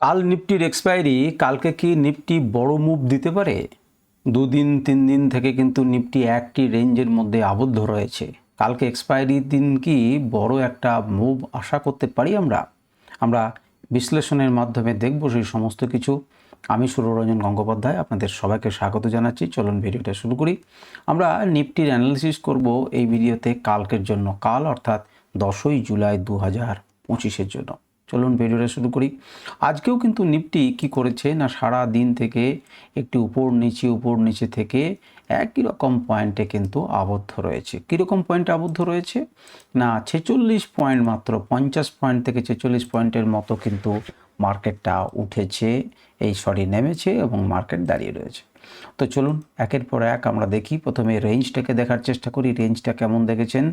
কাল নিফটির এক্সপায়ারি কালকে কি নিফটি বড় মুভ দিতে পারে? দুদিন তিন দিন থেকে কিন্তু নিফটি একটি রেঞ্জের মধ্যে আবদ্ধ রয়েছে। কালকে এক্সপায়ারির দিন কি বড় একটা মুভ আশা করতে পারি আমরা? আমরা বিশ্লেষণের মাধ্যমে দেখব সেই সমস্ত কিছু। আমি সুররঞ্জন গঙ্গোপাধ্যায়, আপনাদের সবাইকে স্বাগত জানাচ্ছি। চলুন ভিডিওটা শুরু করি। আমরা নিফটির অ্যানালিসিস করব এই ভিডিওতে কালকের জন্য, কাল অর্থাৎ দশই জুলাই দু হাজার পঁচিশের জন্য। চলুন ভিডিওটা শুরু করি। আজকেও কিন্তু নিফটি কি করেছে না সারা দিন থেকে একটি উপর নিচে উপর নিচে থেকে একই রকম পয়েন্টে কিন্তু আবদ্ধ রয়েছে। কীরকম পয়েন্টে আবদ্ধ রয়েছে? না, ছেচল্লিশ পয়েন্ট মাত্র, পঞ্চাশ পয়েন্ট থেকে ছেচল্লিশ পয়েন্টের মতো কিন্তু মার্কেটটা উঠেছে, এই সরি নেমেছে এবং মার্কেট দাঁড়িয়ে রয়েছে। তো চলুন, একের পর এক আমরা দেখি। প্রথমে রেঞ্জটাকে দেখার চেষ্টা করি। রেঞ্জটা কেমন দেখেছেন?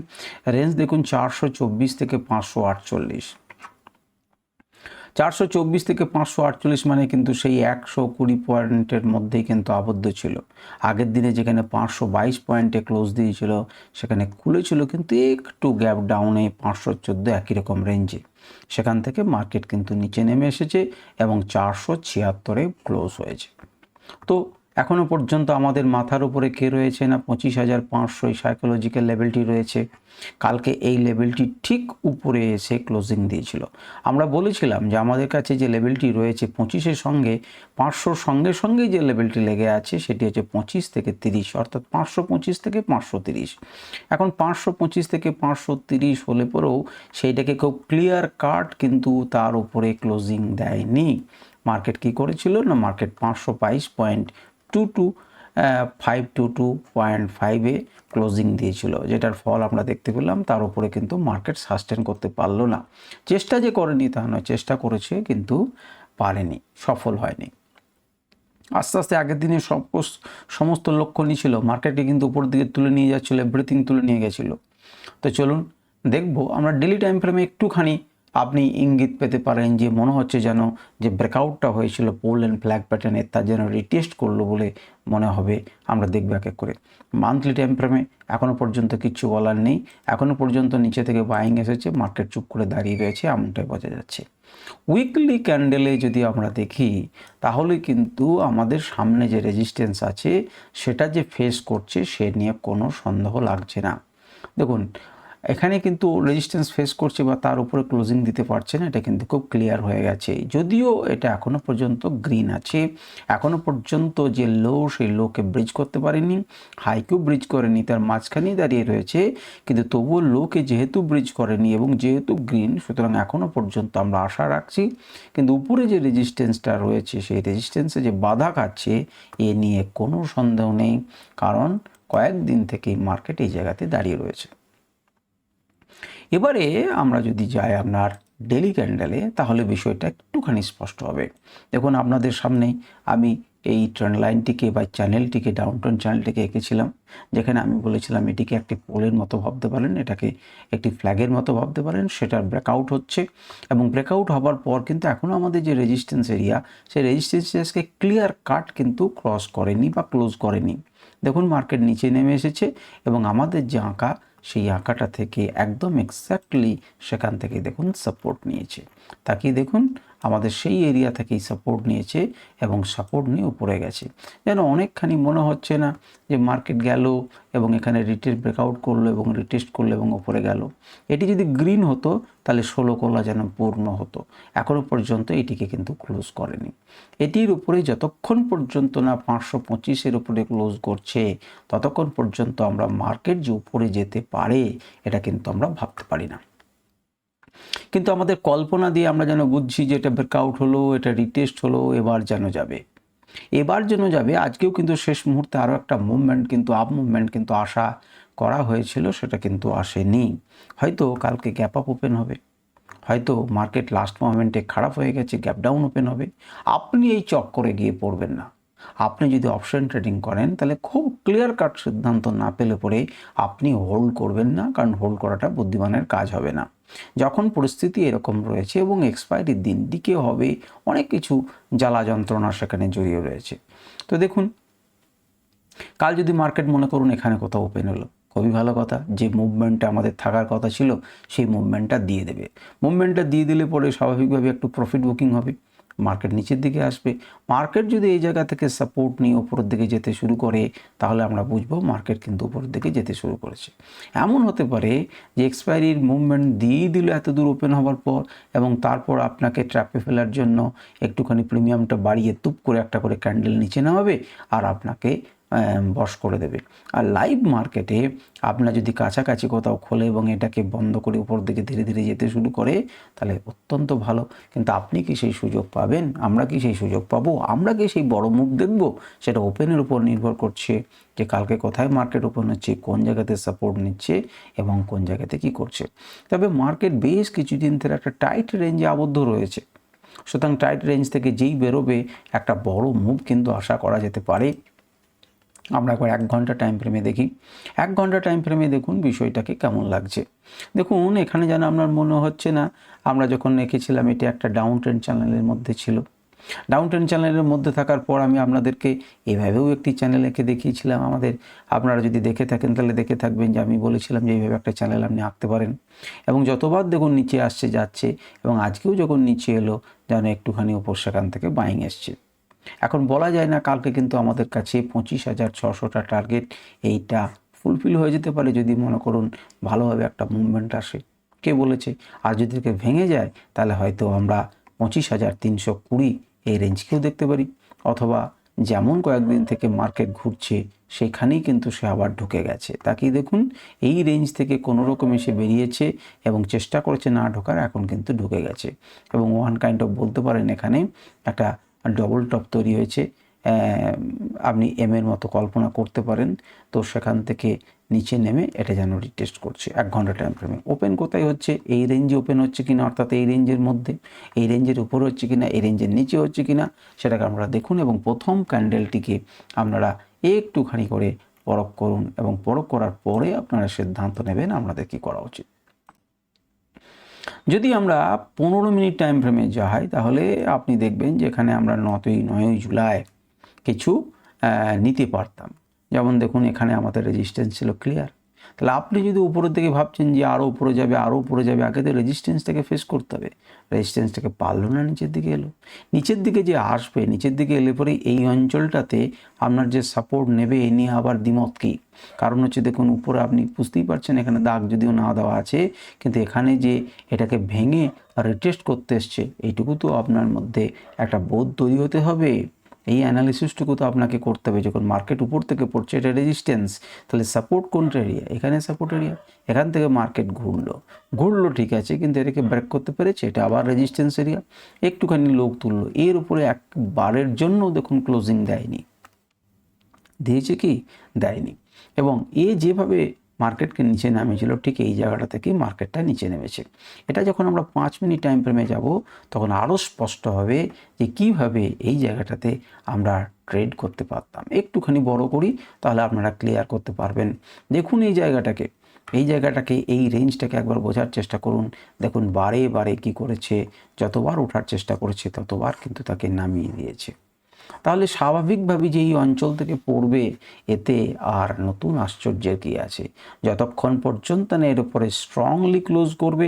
রেঞ্জ দেখুন চারশো চব্বিশ থেকে পাঁচশো আটচল্লিশ। চারশো চব্বিশ থেকে পাঁচশো আটচল্লিশ মানে কিন্তু সেই একশো কুড়ি পয়েন্টের মধ্যেই কিন্তু আবদ্ধ ছিল। আগের দিনে যেখানে পাঁচশো বাইশ পয়েন্টে ক্লোজ দিয়েছিল, সেখানে খুলেছিল কিন্তু একটু গ্যাপ ডাউনে পাঁচশো চোদ্দ একই রকম রেঞ্জে সেখান থেকে মার্কেট কিন্তু নিচে নেমে এসেছে এবং চারশো ছিয়াত্তরে ক্লোজ হয়েছে। তো এখনও পর্যন্ত আমাদের মাথার উপরে কে রয়েছে না? পঁচিশ হাজার পাঁচশো সাইকোলজিক্যাল লেভেলটি রয়েছে। কালকে এই লেভেলটি ঠিক উপরে এসে ক্লোজিং দিয়েছিল। আমরা বলেছিলাম যে আমাদের কাছে যে লেভেলটি রয়েছে পঁচিশের সঙ্গে, পাঁচশোর সঙ্গে সঙ্গেই যে লেভেলটি লেগে আছে সেটি হচ্ছে পঁচিশ থেকে তিরিশ, অর্থাৎ পাঁচশো পঁচিশ থেকে পাঁচশো তিরিশ। এখন পাঁচশো পঁচিশ থেকে পাঁচশো তিরিশ হলে পরেও সেইটাকে খুব ক্লিয়ার কাট কিন্তু তার উপরে ক্লোজিং দেয়নি। মার্কেট কি করেছিল না? মার্কেট পাঁচশো বাইশ point two two five two two point ফাইভে ক্লোজিং দিয়েছিল, যেটার ফল আমরা দেখতে পেলাম, তার উপরে কিন্তু মার্কেট সাস্টেন করতে পারল না। চেষ্টা যে করেনি তা নয়, চেষ্টা করেছে কিন্তু পারেনি, সফল হয়নি। আস্তে আস্তে আগের দিনে সব সমস্ত লক্ষ্য নিয়েছিল মার্কেটে কিন্তু উপর দিকে তুলে নিয়ে যাচ্ছিল এভরিথিং তুলে নিয়ে গেছিল। তো চলুন দেখব, আমরা ডেলি টাইম ফ্রেমে একটুখানি ইঙ্গিত পেতে পারেন যে মনে হচ্ছে যেন যে ব্রেকআউটটা হয়েছিল পোল অ্যান্ড ফ্ল্যাগ প্যাটার্নের তা যেন রিটেস্ট করল বলে মনে হবে। আমরা দেখব এক এক করে। মান্থলি টাইম ফ্রেমে এখনও পর্যন্ত কিচ্ছু বলার নেই। এখনও পর্যন্ত নিচে থেকে বাইং এসেছে মার্কেট চুপ করে দাঁড়িয়ে রয়েছে এমনটাই বোঝা যাচ্ছে। উইকলি ক্যান্ডেলে যদি আমরা দেখি, তাহলে কিন্তু আমাদের সামনে যে রেজিস্ট্যান্স আছে, সেটা যে ফেস করছে, সে নিয়ে কোনো সন্দেহ লাগছে না। দেখুন এখানে কিন্তু রেজিস্ট্যান্স ফেস করছে বা তার উপরে ক্লোজিং দিতে পারছে না, এটা কিন্তু খুব ক্লিয়ার হয়ে গেছে। যদিও এটা এখনও পর্যন্ত গ্রিন আছে এখনও পর্যন্ত যে লো সেই লোকে ব্রিজ করতে পারেনি হাইকেও ব্রিজ করেনি, তার মাঝখানেই দাঁড়িয়ে রয়েছে, কিন্তু তবুও লোকে যেহেতু ব্রিজ করেনি এবং যেহেতু গ্রিন সুতরাং এখনও পর্যন্ত আমরা আশা রাখছি, কিন্তু উপরে যে রেজিস্ট্যান্সটা রয়েছে, সেই রেজিস্ট্যান্সে যে বাধা খাচ্ছে, এ নিয়ে কোনো সন্দেহ নেই, কারণ কয়েকদিন থেকেই মার্কেট এই জায়গাতে দাঁড়িয়ে রয়েছে। এবারে আমরা যদি যাই আপনার ডেলি ক্যান্ডেলে তাহলে বিষয়টা একটুখানি স্পষ্ট হবে। দেখুন, আপনাদের সামনেই আমি এই ট্রেন্ড লাইনটিকে বা চ্যানেলটিকে ডাউনটাউন চ্যানেলটিকে এঁকেছিলাম, যেখানে আমি বলেছিলাম এটিকে একটি পোলের মতো ভাবতে পারেন, এটাকে একটি ফ্ল্যাগের মতো ভাবতে পারেন, সেটার ব্রেকআউট হচ্ছে। এবং ব্রেকআউট হওয়ার পর কিন্তু এখনও আমাদের যে রেজিস্ট্যান্স এরিয়া সেই রেজিস্ট্যান্সকে ক্লিয়ার কাট কিন্তু ক্রস করেনি বা ক্লোজ করেনি। দেখুন মার্কেট নিচে নেমে এসেছে এবং আমাদের যে আঁকা সেই আঁকাটা থেকে একদম এক্স্যাক্টলি সেখান থেকে দেখুন সাপোর্ট নিয়েছে। তাকিয়ে দেখুন, আমাদের সেই এরিয়া থেকেই সাপোর্ট নিয়েছে এবং সাপোর্ট নিয়ে উপরে গেছে। যেন অনেকখানি মনে হচ্ছে না যে মার্কেট গেল এবং এখানে রিটেস্ট ব্রেকআউট করল এবং রিটেস্ট করল এবং উপরে গেল। এটি যদি গ্রিন হতো, তাহলে ষোলো কলা যেন পূর্ণ হতো। এখনও পর্যন্ত এটিকে কিন্তু ক্লোজ করেনি। এটির উপরে যতক্ষণ পর্যন্ত না পাঁচশো পঁচিশের উপরে ক্লোজ করছে, ততক্ষণ পর্যন্ত আমরা মার্কেট যে উপরে যেতে পারে, এটা কিন্তু আমরা ভাবতে পারি না। কিন্তু আমাদের কল্পনা দিয়ে আমরা যেন বুঝছি যে এটা ব্রেকআউট হলো, এটা রিটেস্ট হলো, এবার যেন যাবে। এবার যেন যাবে, আজকেও কিন্তু শেষ মুহূর্তে আরও একটা মুভমেন্ট কিন্তু আপ মুভমেন্ট কিন্তু আশা করা হয়েছিল, সেটা কিন্তু আসেনি। হয়তো কালকে গ্যাপ আপ ওপেন হবে, হয়তো মার্কেট লাস্ট মোমেন্টে খারাপ হয়ে গেছে গ্যাপ ডাউন ওপেন হবে। আপনি এই চক্করে গিয়ে পড়বেন না। আপনি যদি অপশন ট্রেডিং করেন, তাহলে খুব ক্লিয়ার কাট সিদ্ধান্ত না পেলে পরে আপনি হোল্ড করবেন না, কারণ হোল্ড করাটা বুদ্ধিমানের কাজ হবে না। যখন পরিস্থিতি এরকম রয়েছে এবং এক্সপায়ারির দিন দিকে হবে, অনেক কিছু জ্বালা যন্ত্রণা সেখানে জড়িয়ে রয়েছে। তো দেখুন, কাল যদি মার্কেট মনে করুন এখানে কোথাও ওপেন হলো, খুবই ভালো কথা। যে মুভমেন্টটা আমাদের থাকার কথা ছিল, সেই মুভমেন্টটা দিয়ে দেবে। মুভমেন্টটা দিয়ে দিলে পরে স্বাভাবিকভাবে একটু প্রফিট বুকিং হবে। মার্কেট নিচের দিকে আসবে। মার্কেট যদি এই জায়গা থেকে সাপোর্ট নিয়ে ওপরের দিকে যেতে শুরু করে, তাহলে আমরা বুঝব মার্কেট কিন্তু উপরের দিকে যেতে শুরু করেছে। এমন হতে পারে যে এক্সপায়ারির মুভমেন্ট দিয়ে দিল এত দূর ওপেন হওয়ার পর এবং তারপর আপনাকে ট্র্যাপে ফেলার জন্য একটুখানি প্রিমিয়ামটা বাড়িয়ে তুপ করে একটা করে ক্যান্ডেল নিচে নামাবে, আর আপনাকে বশ করে দেবে। আর লাইভ মার্কেটে আপনার যদি কাছাকাছি কোথাও খোলে এবং এটাকে বন্ধ করে উপর দিকে ধীরে ধীরে যেতে শুরু করে, তাহলে অত্যন্ত ভালো। কিন্তু আপনি কি সেই সুযোগ পাবেন? আমরা কি সেই সুযোগ পাবো? আমরা কি সেই বড় মুখ দেখব? সেটা ওপেনের উপর নির্ভর করছে যে কালকে কোথায় মার্কেট ওপেন হচ্ছে, কোন জায়গাতে সাপোর্ট নিচ্ছে এবং কোন জায়গাতে কি করছে। তবে মার্কেট বেশ কিছুদিন ধরে একটা টাইট রেঞ্জে আবদ্ধ রয়েছে। সুতরাং টাইট রেঞ্জ থেকে যেই বেরোবে, একটা বড় মুভ কিন্তু আশা করা যেতে পারে। আমরা একবার এক ঘণ্টা টাইম ফ্রেমে দেখি। এক ঘণ্টা টাইম ফ্রেমে দেখুন বিষয়টাকে কেমন লাগছে। দেখুন, এখানে যেন আপনার মনে হচ্ছে না, আমরা যখন রেখেছিলাম এটি একটা ডাউন ট্রেন চ্যানেলের মধ্যে ছিল। ডাউন ট্রেন চ্যানেলের মধ্যে থাকার পর আমি আপনাদেরকে এভাবেও একটি চ্যানেল এঁকে দেখিয়েছিলাম আমাদের। আপনারা যদি দেখে থাকেন, তাহলে দেখে থাকবেন যে আমি বলেছিলাম যে এইভাবে একটা চ্যানেল আপনি আঁকতে পারেন। এবং যতবার দেখুন নিচে আসছে, যাচ্ছে, এবং আজকেও যখন নিচে এলো, যেন একটুখানি উপর সেখান থেকে বাইং এসছে। এখন বলা যায় না কালকে কিন্তু আমাদের কাছে পঁচিশ হাজার ছশোটা টার্গেট এইটা ফুলফিল হয়ে যেতে পারে যদি মনে করুন ভালোভাবে একটা মুভমেন্ট আসে। কে বলেছে? আর যদি ভেঙে যায়, তাহলে হয়তো আমরা পঁচিশ হাজার তিনশো কুড়ি এই রেঞ্জকেও দেখতে পারি। অথবা যেমন কয়েকদিন থেকে মার্কেট ঘুরছে, সেখানেই কিন্তু সে আবার ঢুকে গেছে। তাকেই দেখুন, এই রেঞ্জ থেকে কোনো রকম এসে বেরিয়েছে এবং চেষ্টা করেছে না ঢোকার, এখন কিন্তু ঢুকে গেছে। এবং ওয়ান কাইন্ড অফ বলতে পারেন এখানে একটা ডবল টপ তৈরি হয়েছে। আপনি এম এর মতো কল্পনা করতে পারেন। তো সেখান থেকে নিচে নেমে এটা যেন রিটেস্ট করছে এক ঘণ্টা টাইম ফ্রেমে ওপেন কোথায় হচ্ছে? এই রেঞ্জে ওপেন হচ্ছে কিনা? অর্থাৎ এই রেঞ্জের মধ্যে। এই রেঞ্জের উপর হচ্ছে কিনা? এই রেঞ্জের নিচে হচ্ছে কিনা? সেটাকে আপনারা দেখুন এবং প্রথম ক্যান্ডেলটিকে আপনারা একটুখানি করে পরখ করুন এবং পরখ করার পরে আপনারা সিদ্ধান্ত নেবেন আপনাদের কী করা উচিত। যদি আমরা পনেরো মিনিট টাইম ফ্রেমে যাই, তাহলে আপনি দেখবেন যে এখানে আমরা নতই নয়ই জুলাই কিছু নিতে পারতাম। যেমন দেখুন, এখানে আমাদের রেজিস্ট্যান্স ছিল ক্লিয়ার তাহলে আপনি যদি উপরের দিকে ভাবছেন যে আরও উপরে যাবে আরও উপরে যাবে, আগে তো রেজিস্ট্যান্সটাকে ফেস করতে হবে। রেজিস্ট্যান্সটাকে পারল না, নিচের দিকে এলো। নিচের দিকে যে আসবে, নিচের দিকে এলে পরে এই অঞ্চলটাতে আপনার যে সাপোর্ট নেবে, এ নিয়ে আবার দ্বিমত কী? কারণ হচ্ছে দেখুন, উপরে আপনি বুঝতেই পারছেন, এখানে দাগ যদিও না দেওয়া আছে, কিন্তু এখানে যে এটাকে ভেঙে রিটেস্ট করতে এসছে, এইটুকু তো আপনার মধ্যে একটা বোধ তৈরি হতে হবে। এই অ্যানালিসিসটুকু তো আপনাকে করতে হবে। যখন মার্কেট উপর থেকে পড়ছে, এটা রেজিস্ট্যান্স তাহলে সাপোর্ট কোন এরিয়া এখানে সাপোর্ট এরিয়া এখান থেকে মার্কেট ঘুরলো। ঘুরলো ঠিক আছে, কিন্তু এটাকে ব্রেক করতে পেরেছে, এটা আবার রেজিস্ট্যান্স এরিয়া একটুখানি লোক তুললো। এর উপরে একবারের জন্য দেখুন ক্লোজিং দেয়নি। দিয়েছে কি? দেয়নি। এবং এ যেভাবে মার্কেটকে নিচে নামিয়েছিল, ঠিক এই জায়গাটা থেকেই মার্কেটটা নিচে নেমেছে। এটা যখন আমরা পাঁচ মিনিট টাইম ফ্রেমে যাব, তখন আরও স্পষ্ট হবে যে কীভাবে এই জায়গাটাতে আমরা ট্রেড করতে পারতাম। একটুখানি বড় করি, তাহলে আপনারা ক্লিয়ার করতে পারবেন। দেখুন এই জায়গাটাকে। এই জায়গাটাকে, এই রেঞ্জটাকে একবার বোঝার চেষ্টা করুন। দেখুন বারে বারে কি করেছে, যতবার ওঠার চেষ্টা করেছে, ততবার কিন্তু তাকে নামিয়ে দিয়েছে। তাহলে স্বাভাবিকভাবে যে এই অঞ্চল থেকে পড়বে, এতে আর নতুন আশ্চর্যের কী আছে? যতক্ষণ পর্যন্ত না এর উপরে স্ট্রংলি ক্লোজ করবে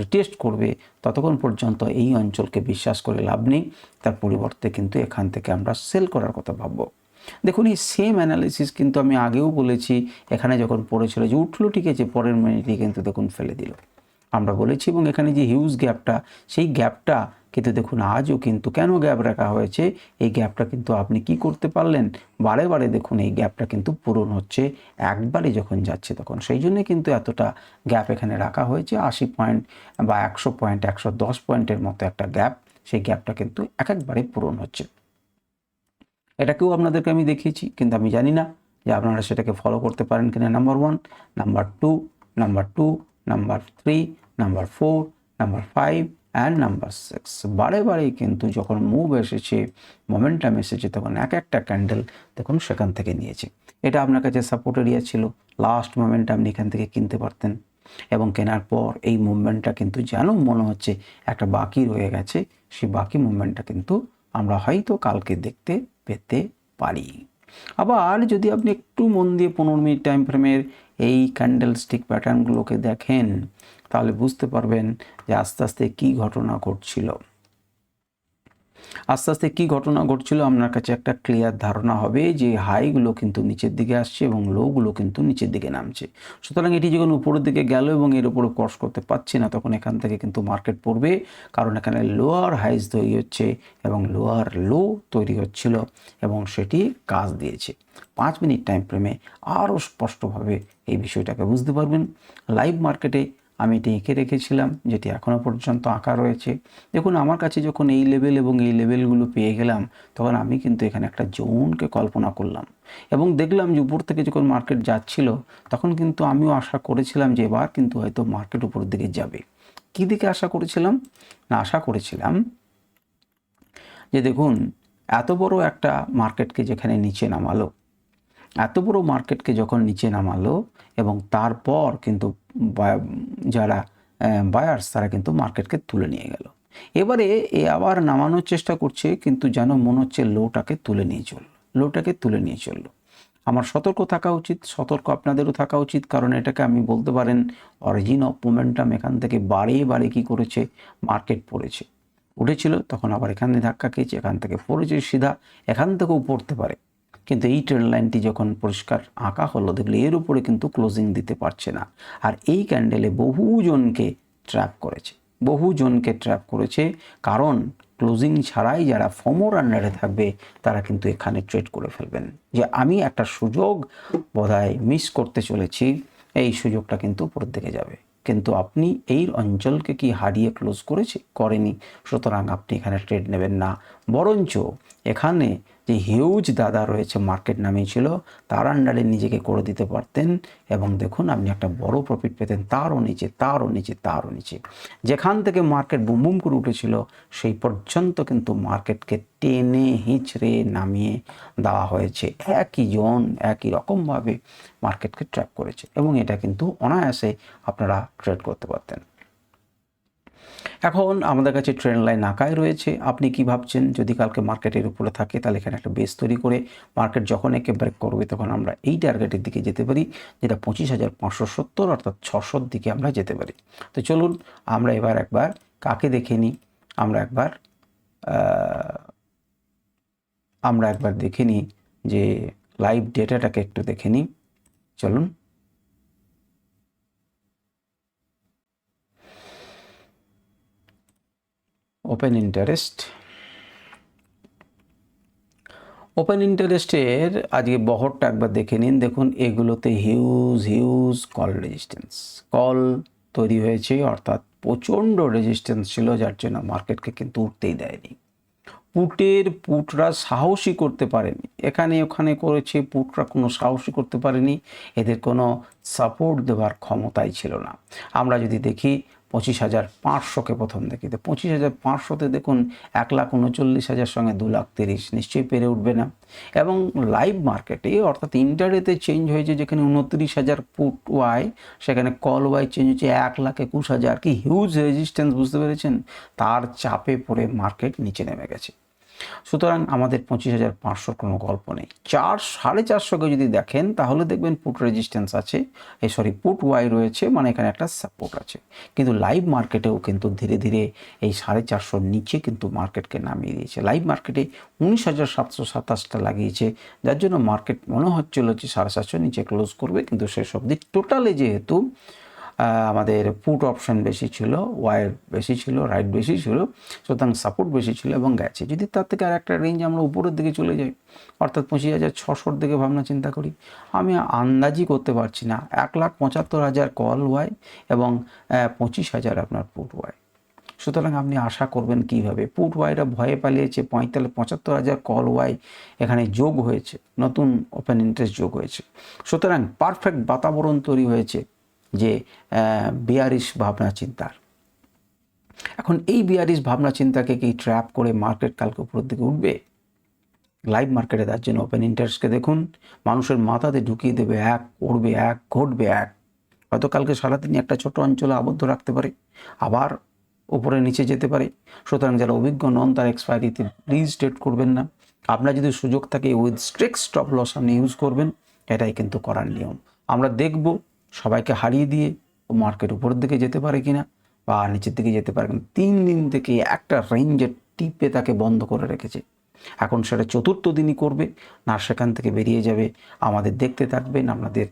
রিটেস্ট করবে, ততক্ষণ পর্যন্ত এই অঞ্চলকে বিশ্বাস করে লাভ নেই। তার পরিবর্তে কিন্তু এখান থেকে আমরা সেল করার কথা ভাববো। দেখুন, এই সেম অ্যানালিসিস কিন্তু আমি আগেও বলেছি, এখানে যখন পড়েছিল যে উঠল ঠিক আছে, পরের মিনিটে কিন্তু দেখুন ফেলে দিল। আমরা বলেছি এবং এখানে যে হিউজ গ্যাপটা সেই গ্যাপটা কিন্তু দেখুন, আজও কিন্তু কেন গ্যাপ রাখা হয়েছে? এই গ্যাপটা কিন্তু আপনি কি করতে পারলেন? বারে বারে দেখুন, এই গ্যাপটা কিন্তু পূরণ হচ্ছে একবারে যখন যাচ্ছে তখন। সেই জন্য কিন্তু এতটা গ্যাপ এখানে রাখা হয়েছে। আশি পয়েন্ট বা একশো পয়েন্ট, একশো দশ পয়েন্টের মতো একটা গ্যাপ। সেই গ্যাপটা কিন্তু এক একবারে পূরণ হচ্ছে। এটাকেও আপনাদেরকে আমি দেখিয়েছি, কিন্তু আমি জানি না যে আপনারা সেটাকে ফলো করতে পারেন কিনা। Number one number two number two number three number four number five and number six বারে বারে কিন্তু যখন মুভ এসেছে মোমেন্টাম এসেছে, তখন এক একটা ক্যান্ডেল দেখুন সেখান থেকে নিয়েছে। এটা আপনার কাছে সাপোর্ট এরিয়া ছিল। লাস্ট মোমেন্ট আপনি এখান থেকে কিনতে পারতেন। এবং কেনার পর এই মুভমেন্টটা কিন্তু যেন মনে হচ্ছে একটা বাকি রয়ে গেছে, সেই বাকি মুভমেন্টটা কিন্তু আমরা হয়তো কালকে দেখতে পেতে পারি। আবার যদি আপনি একটু মন দিয়ে পনেরো মিনিট টাইম ফ্রেমের এই ক্যান্ডেল স্টিক প্যাটার্নগুলোকে দেখেন তাহলে বুঝতে পারবেন যে আস্তে আস্তে কি ঘটনা ঘটছিল। আস্তে আস্তে কী ঘটনা ঘটছিল আপনার কাছে একটা ক্লিয়ার ধারণা হবে যে হাইগুলো কিন্তু নিচের দিকে আসছে এবং লোগুলো কিন্তু নিচের দিকে নামছে। সুতরাং এটি যখন উপরের দিকে গেল এবং এর উপরে ক্রস করতে পারছে না, তখন এখান থেকে কিন্তু মার্কেট পড়বে, কারণ এখানে লোয়ার হাইজ তৈরি হচ্ছে এবং লোয়ার লো তৈরি হচ্ছিল এবং সেটি কাজ দিয়েছে। পাঁচ মিনিট টাইম ফ্রেমে আরও স্পষ্টভাবে এই বিষয়টাকে বুঝতে পারবেন। লাইভ মার্কেটে আমি এটি এঁকে রেখেছিলাম, যেটি এখনও পর্যন্ত আঁকা রয়েছে। দেখুন, আমার কাছে যখন এই লেভেল এবং এই লেভেলগুলো পেয়ে গেলাম, তখন আমি কিন্তু এখানে একটা জোনকে কল্পনা করলাম এবং দেখলাম যে উপর থেকে যখন মার্কেট যাচ্ছিল, তখন কিন্তু আমিও আশা করেছিলাম যে এবার কিন্তু হয়তো মার্কেট উপরের দিকে যাবে। কী দিকে আশা করেছিলাম? না, আশা করেছিলাম যে দেখুন, এত বড় একটা মার্কেটকে যেখানে নিচে নামালো এত বড় মার্কেটকে যখন নিচে নামালো এবং তারপর কিন্তু যারা বায়ার্স তারা কিন্তু মার্কেটকে তুলে নিয়ে গেল। এবারে এ আবার নামানোর চেষ্টা করছে, কিন্তু যেন মনে হচ্ছে লোটাকে তুলে নিয়ে চলল, লোটাকে তুলে নিয়ে চলল। আমার সতর্ক থাকা উচিত, সতর্ক আপনাদেরও থাকা উচিত, কারণ এটাকে আমি বলতে পারেন অরিজিন অফ মোমেন্টাম এখান থেকে বাড়িয়ে বাড়িয়ে কী করেছে মার্কেট পড়েছে। উঠেছিল, তখন আবার এখানে ধাক্কা খেয়েছে, এখান থেকে পড়েছে, সিধা এখান থেকেও পড়তে পারে। কিন্তু এই ট্রেন লাইনটি যখন পরিষ্কার আঁকা হলো, দেখলে এর উপরে কিন্তু ক্লোজিং দিতে পারছে না। আর এই ক্যান্ডেলে বহুজনকে ট্র্যাপ করেছে। বহুজনকে ট্র্যাপ করেছে কারণ ক্লোজিং ছাড়াই যারা ফমোর আন্ডারে থাকবে, তারা কিন্তু এখানে ট্রেড করে ফেলবেন। যে আমি একটা সুযোগ বোধহয় মিস করতে চলেছি, এই সুযোগটা কিন্তু উপরের দিকে যাবে। কিন্তু আপনি এই অঞ্চলকে কি হারিয়ে ক্লোজ করেছে? করেনি। সুতরাং আপনি এখানে ট্রেড নেবেন না। বরঞ্চ এখানে যে হিউজ দাদা রয়েছে মার্কেট নামিয়েছিল তার আন্ডারে নিজেকে করে দিতে পারতেন এবং দেখুন আপনি একটা বড় প্রফিট পেতেন, তারও নিচে তারও নিচে তারও নিচে। যেখান থেকে মার্কেট বুম বুম করে উঠেছিল, সেই পর্যন্ত কিন্তু মার্কেটকে টেনে হিঁচড়ে নামিয়ে দেওয়া হয়েছে। একই জন একই রকমভাবে মার্কেটকে ট্র্যাপ করেছে এবং এটা কিন্তু অনায়াসে আপনারা ট্রেড করতে পারতেন। এখন আমাদের কাছে ট্রেন লাইন আঁকায় রয়েছে। আপনি কি ভাবছেন? যদি কালকে মার্কেটের উপরে থাকে, তাহলে এখানে একটা বেস তৈরি করে মার্কেট যখন একে ব্রেক করবে, তখন আমরা এই টার্গেটের দিকে যেতে পারি, যেটা পঁচিশ হাজার পাঁচশো সত্তর অর্থাৎ ছশোর দিকে আমরা যেতে পারি। তো চলুন, আমরা এবার একবার কাকে দেখে নিই। আমরা একবার আমরা একবার দেখে নিই যে লাইভ ডেটাটাকে একটু দেখে নিই। চলুন। ওপেন ইন্টারেস্ট ওপেন ইন্টারেস্টের আজকে বহরটা একবার দেখে নিন। দেখুন, এগুলোতে huge huge call resistance call তৈরি হয়েছে, অর্থাৎ প্রচণ্ড রেজিস্ট্যান্স ছিল, যার জন্য মার্কেটকে কিন্তু উঠতেই দেয়নি। পুটের পুটরা সাহসী করতে পারেনি। এখানে ওখানে করেছে পুটরা কোনো সাহসী করতে পারেনি। এদের কোনো সাপোর্ট দেওয়ার ক্ষমতাই ছিল না। আমরা যদি দেখি পঁচিশ হাজার পাঁচশোকে প্রথম দেখি তো পঁচিশ হাজার পাঁচশোতে দেখুন এক লাখ উনচল্লিশ হাজার সঙ্গে দু লাখ তিরিশ নিশ্চয়ই পেরে উঠবে না। এবং লাইভ মার্কেটে অর্থাৎ ইন্টারডেতে চেঞ্জ হয়েছে যেখানে উনত্রিশ হাজার পুট ওয়াই সেখানে কল ওয়াই চেঞ্জ হচ্ছে এক লাখ একুশ হাজার। কি হিউজ রেজিস্ট্যান্স বুঝতে পেরেছেন? তার চাপে পড়ে মার্কেট নিচে নেমে গেছে। সুতরাং আমাদের পঁচিশ হাজার পাঁচশোর কোনো গল্প নেই। চার, সাড়ে চারশোকে যদি দেখেন, তাহলে দেখবেন পুট রেজিস্ট্যান্স আছে। এই সরি পুট ওয়াই রয়েছে মানে এখানে একটা সাপোর্ট আছে। কিন্তু লাইভ মার্কেটেও কিন্তু ধীরে ধীরে এই সাড়ে চারশোর নিচে কিন্তু মার্কেটকে নামিয়ে দিয়েছে। লাইভ মার্কেটে উনিশ হাজার সাতশো সাতাশটা লাগিয়েছে, যার জন্য মার্কেট মনে হচ্ছিল যে সাড়ে সাতশো নিচে ক্লোজ করবে, কিন্তু শেষ অবধি টোটালে যেহেতু আমাদের পুট অপশন বেশি ছিল ওয়ার বেশি ছিল রাইট বেশি ছিল, সুতরাং সাপোর্ট বেশি ছিল এবং গেছে। যদি তার থেকে আর একটা রেঞ্জ আমরা উপরের দিকে চলে যাই, অর্থাৎ পঁচিশ হাজার ছশোর দিকে ভাবনা চিন্তা করি, আমি আন্দাজই করতে পারছি না। এক লাখ পঁচাত্তর হাজার কল ওয়াই এবং পঁচিশ হাজার আপনার পুট ওয়াই সুতরাং আপনি আশা করবেন কীভাবে? পুট ওয়াইরা ভয়ে পালিয়েছে, পঁয়তাল্লিশ, পঁচাত্তর হাজার কল ওয়াই এখানে যোগ হয়েছে, নতুন ওপেন ইন্টারেস্ট যোগ হয়েছে। সুতরাং পারফেক্ট বাতাবরণ তৈরি হয়েছে। যে বিয়ারিশ ভাবনা চিন্তার। এখন এই বিয়ারিশ ভাবনা চিন্তাকে কি ট্র্যাপ করে মার্কেট কালকে উপরের দিকে উঠবে? লাইভ মার্কেটে তার জন্য ওপেন ইন্টারেস্টকে দেখুন, মানুষের মাথাতে ঢুকিয়ে দেবে এক, করবে এক, ঘটবে এক। হয়তো কালকে সারাদিনই একটা ছোট অঞ্চলে আবদ্ধ রাখতে পারে, আবার উপরে নিচে যেতে পারে। সুতরাং যারা অভিজ্ঞ নন, তার এক্সপায়ারিতে প্লিজ ডেট করবেন না। আপনার যদি সুযোগ থাকে উইথ স্ট্রিক্ট স্টপ লস আপনি ইউজ করবেন, এটাই কিন্তু করার নিয়ম। আমরা দেখব সবাইকে হারিয়ে দিয়ে ও মার্কেট উপরের দিকে যেতে পারে কিনা বা নিচের দিকে যেতে পারে কিনা, তিন দিন থেকে একটা রেঞ্জের টিপে তাকে বন্ধ করে রেখেছে। এখন সেটা চতুর্থ দিনই করবে, না সেখান থেকে বেরিয়ে যাবে, আমাদের দেখতে থাকবেন আপনাদের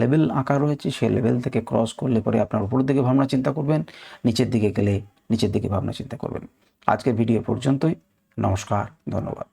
লেভেল আঁকা রয়েছে সেই লেভেল থেকে ক্রস করলে পরে আপনার উপরের দিকে ভাবনা চিন্তা করবেন, নিচের দিকে গেলে নিচের দিকে ভাবনা চিন্তা করবেন। আজকের ভিডিও পর্যন্তই, নমস্কার, ধন্যবাদ।